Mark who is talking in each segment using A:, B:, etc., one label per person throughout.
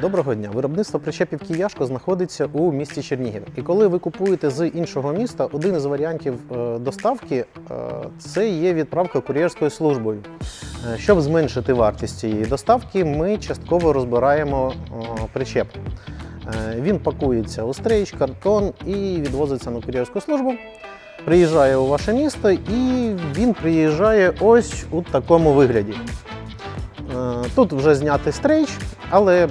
A: Доброго дня. Виробництво причепів Кияшко знаходиться у місті Чернігів. І коли ви купуєте з іншого міста, один із варіантів е, доставки е, це є відправка кур'єрською службою. Е, Щоб зменшити вартість цієї доставки, ми частково розбираємо причеп. Він пакується у стрейч, картон і відвозиться на кур'єрську службу. Приїжджає у ваше місто і він приїжджає ось у такому вигляді. Тут вже знятий стрейч, але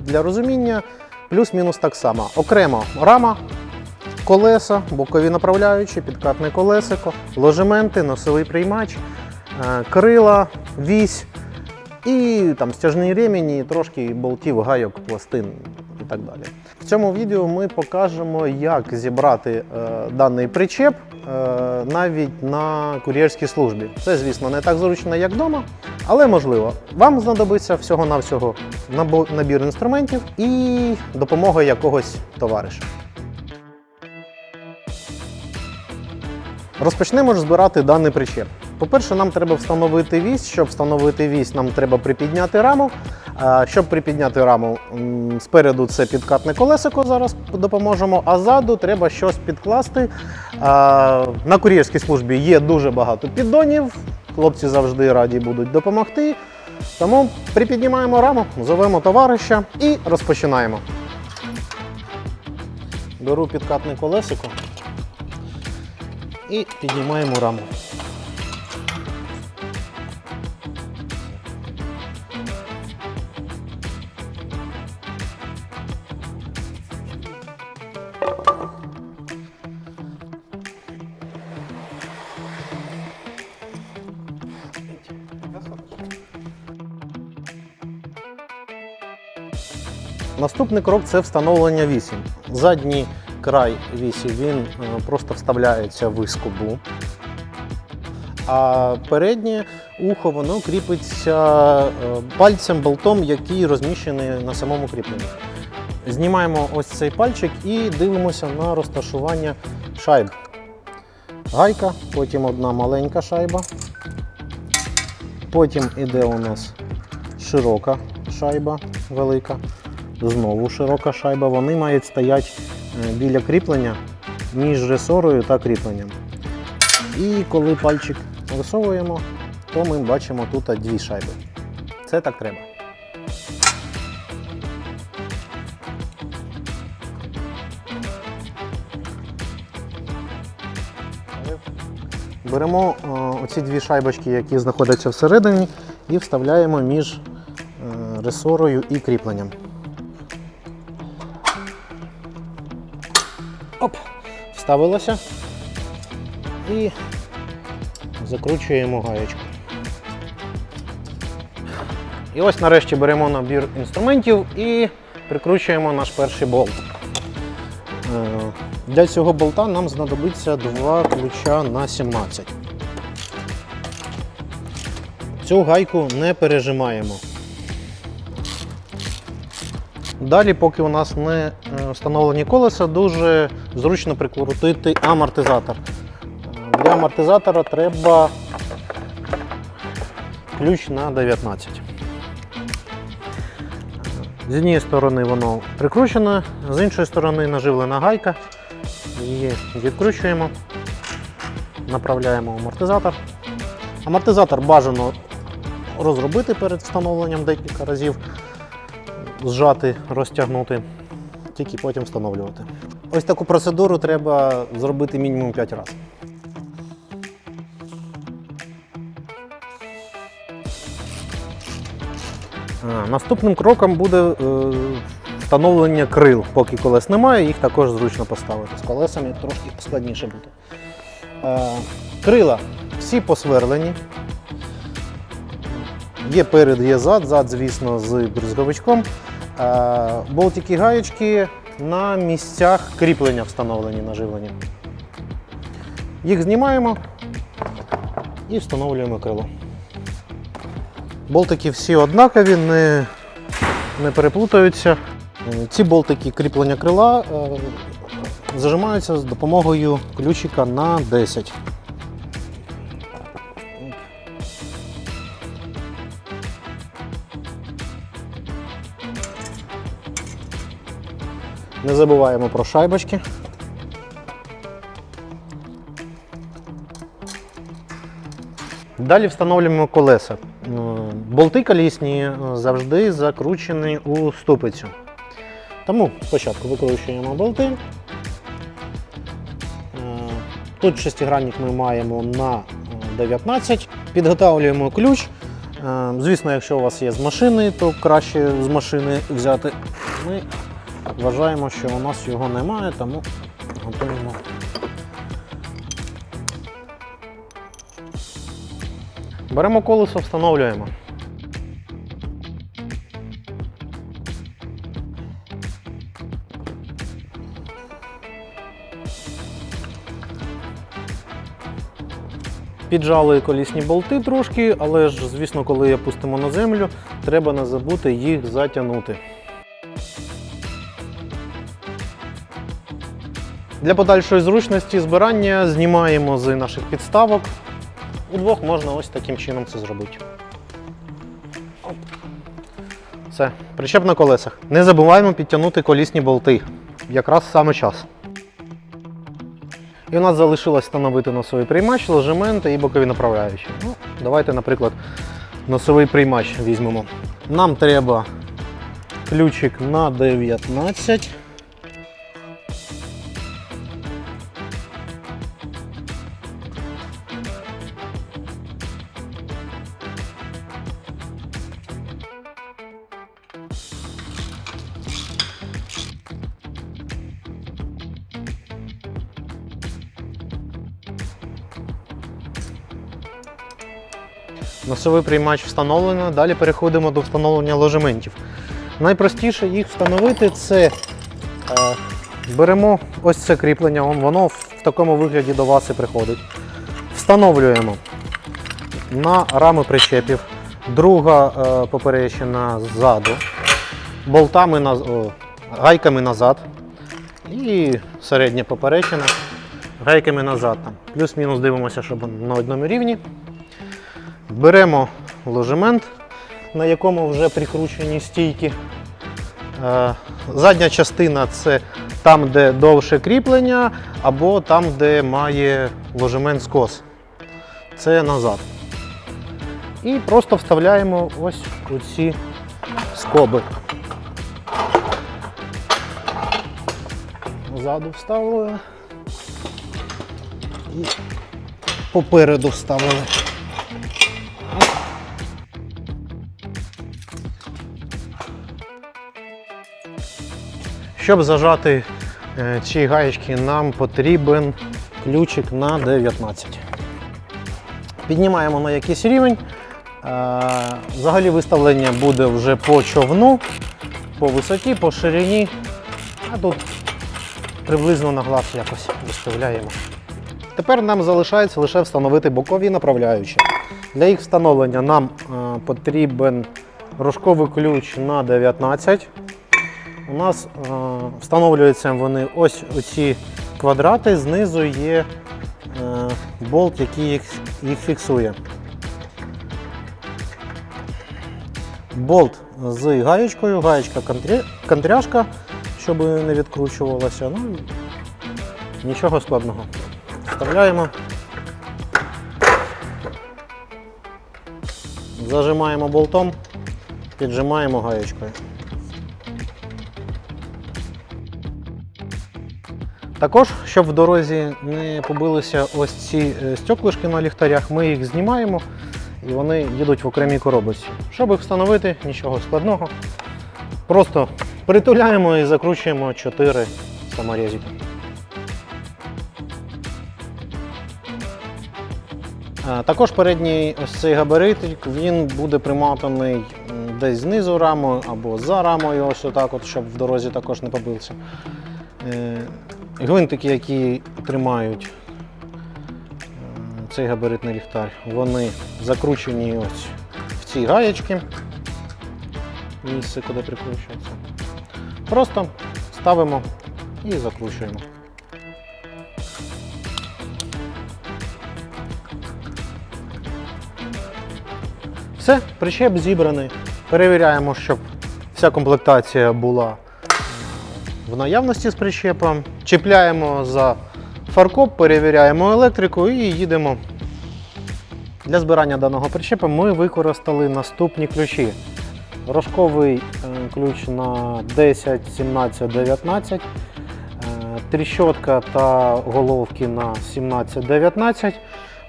A: для розуміння плюс-мінус так само. Окремо рама, колеса, бокові направляючі, підкатне колесико, ложементи, носовий приймач, е, крила, вісь і там стяжний ремінь, і трошки болтів, гайок, пластин і так далі. В цьому відео ми покажемо, як зібрати е, даний причеп навіть на кур'єрській службі. Це, звісно, не так зручно, як вдома, але можливо. Вам знадобиться всього-навсього набір інструментів і допомога якогось товариша. Розпочнемо ж збирати даний причеп. По-перше, нам треба встановити вісь. Щоб встановити вісь, нам треба припідняти раму. Щоб припідняти раму, спереду це підкатне колесико, зараз допоможемо, а ззаду треба щось підкласти. На кур'єрській службі є дуже багато піддонів. Хлопці завжди раді будуть допомогти. Тому припіднімаємо раму, зовемо товариша і розпочинаємо. Беру підкатне колесико і піднімаємо раму. Наступний крок це встановлення вісі. Задній край вісі він е, просто вставляється в скобу. А переднє ухо воно кріпиться е, пальцем болтом, який розміщений на самому кріпленні. Знімаємо ось цей пальчик і дивимося на розташування шайб. Гайка, потім одна маленька шайба. Потім іде у нас широка шайба велика. Знову широка шайба. Вони мають стояти е, біля кріплення між ресорою та кріпленням. І коли пальчик висовуємо, то ми бачимо тут дві шайби. Це так треба. Беремо е, оці дві шайбочки, які знаходяться всередині, і вставляємо між е, ресорою і кріпленням. Оп, вставилося і закручуємо гаєчку. І ось нарешті беремо набір інструментів і прикручуємо наш перший болт. Е, Для цього болта нам знадобиться два ключа на 17. Цю гайку не пережимаємо. Далі, поки у нас не е, встановлені колеса, дуже зручно прикрутити амортизатор. Е, Для амортизатора треба ключ на 19. З однієї сторони воно прикручене, з іншої сторони наживлена гайка. Її відкручуємо, направляємо амортизатор. Амортизатор бажано розробити перед встановленням декілька разів, зжати, розтягнути, тільки потім встановлювати. Ось таку процедуру треба зробити мінімум 5 разів. Наступним кроком буде е, встановлення крил. Поки колес немає, їх також зручно поставити. З колесами трошки складніше буде. Е, крила всі посверлені. Є перед, є зад, зад, звісно, з бризговичком. Е, болтики гаєчки на місцях кріплення встановлені, наживлені. Їх знімаємо і встановлюємо крило. Болтики всі однакові, не, не переплутаються. Ці болтики кріплення крила е, зажимаються з допомогою ключика на 10. Не забуваємо про шайбочки. Далі встановлюємо колеса. Е, Болти колісні завжди закручені у ступицю. Тому спочатку викручуємо болти. Е, Тут шестигранник ми маємо на е, 19. Підготовлюємо ключ. Е, Звісно, якщо у вас є з машини, то краще з машини взяти. Ми вважаємо, що у нас його немає, тому готуємо. Беремо колесо, встановлюємо. Піджали колісні болти трошки, але ж, звісно, коли опустимо на землю, треба не забути їх затягнути. Для подальшої зручності збирання знімаємо з наших підставок. Удвох можна ось таким чином це зробити. Все, причеп на колесах. Не забуваємо підтягнути колісні болти. Якраз саме час. І у нас залишилось встановити носовий приймач, ложементи і бокові направляючі. Ну, давайте, наприклад, носовий приймач візьмемо. Нам треба ключик на 19. Носовий приймач встановлено. Далі переходимо до встановлення ложементів. Найпростіше їх встановити це е, беремо ось це кріплення, вон- воно в такому вигляді до вас і приходить. Встановлюємо на рами причепів, друга е, поперечина ззаду, болтами на, о, гайками назад і середня поперечина гайками назад. Плюс-мінус дивимося, щоб на одному рівні. Беремо ложемент, на якому вже прикручені стійки. Е, Задня частина це там, де довше кріплення, або там, де має ложемент скос. Це назад. І просто вставляємо ось у ці скоби. Ззаду вставили. І попереду вставили. Щоб зажати е, ці гаєчки, нам потрібен ключик на 19. Піднімаємо на якийсь рівень. Е, Взагалі виставлення буде вже по човну, по висоті, по ширині. А тут приблизно на глаз якось виставляємо. Тепер нам залишається лише встановити бокові направляючі. Для їх встановлення нам е, потрібен рожковий ключ на 19. У нас е, встановлюються вони ось оці квадрати, знизу є е, болт, який їх, їх фіксує. Болт з гаєчкою, гаєчка контря- контряшка, щоб не відкручувалося. Ну, нічого складного. Вставляємо. Зажимаємо болтом, піджимаємо гаєчкою. Також, щоб в дорозі не побилися ось ці е, стеклишки на ліхтарях, ми їх знімаємо і вони їдуть в окремій коробочці. Щоб їх встановити, нічого складного. Просто притуляємо і закручуємо 4 саморізики. Е, Також передній ось цей габаритик, він буде приматаний десь знизу рамою або за рамою, ось отак, от, щоб в дорозі також не побився. Е, Гвинтики, які тримають е, цей габаритний ліхтар, вони закручені ось в ці гаєчки. Місце, куди прикручується. Просто ставимо і закручуємо. Все, причеп зібраний. Перевіряємо, щоб вся комплектація була в наявності з причепом, чіпляємо за фаркоп, перевіряємо електрику і їдемо. Для збирання даного причепа ми використали наступні ключі. Рожковий е, ключ на 10, 17, 19, е, тріщотка та головки на 17, 19,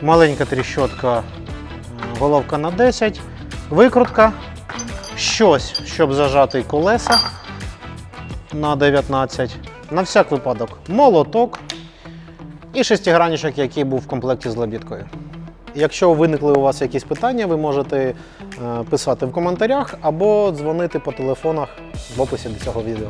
A: маленька тріщотка, е, головка на 10, викрутка, щось, щоб зажати колеса на 19, на всяк випадок молоток і шестигранішок, який був в комплекті з лебідкою. Якщо виникли у вас якісь питання, ви можете е, писати в коментарях або дзвонити по телефонах в описі до цього відео.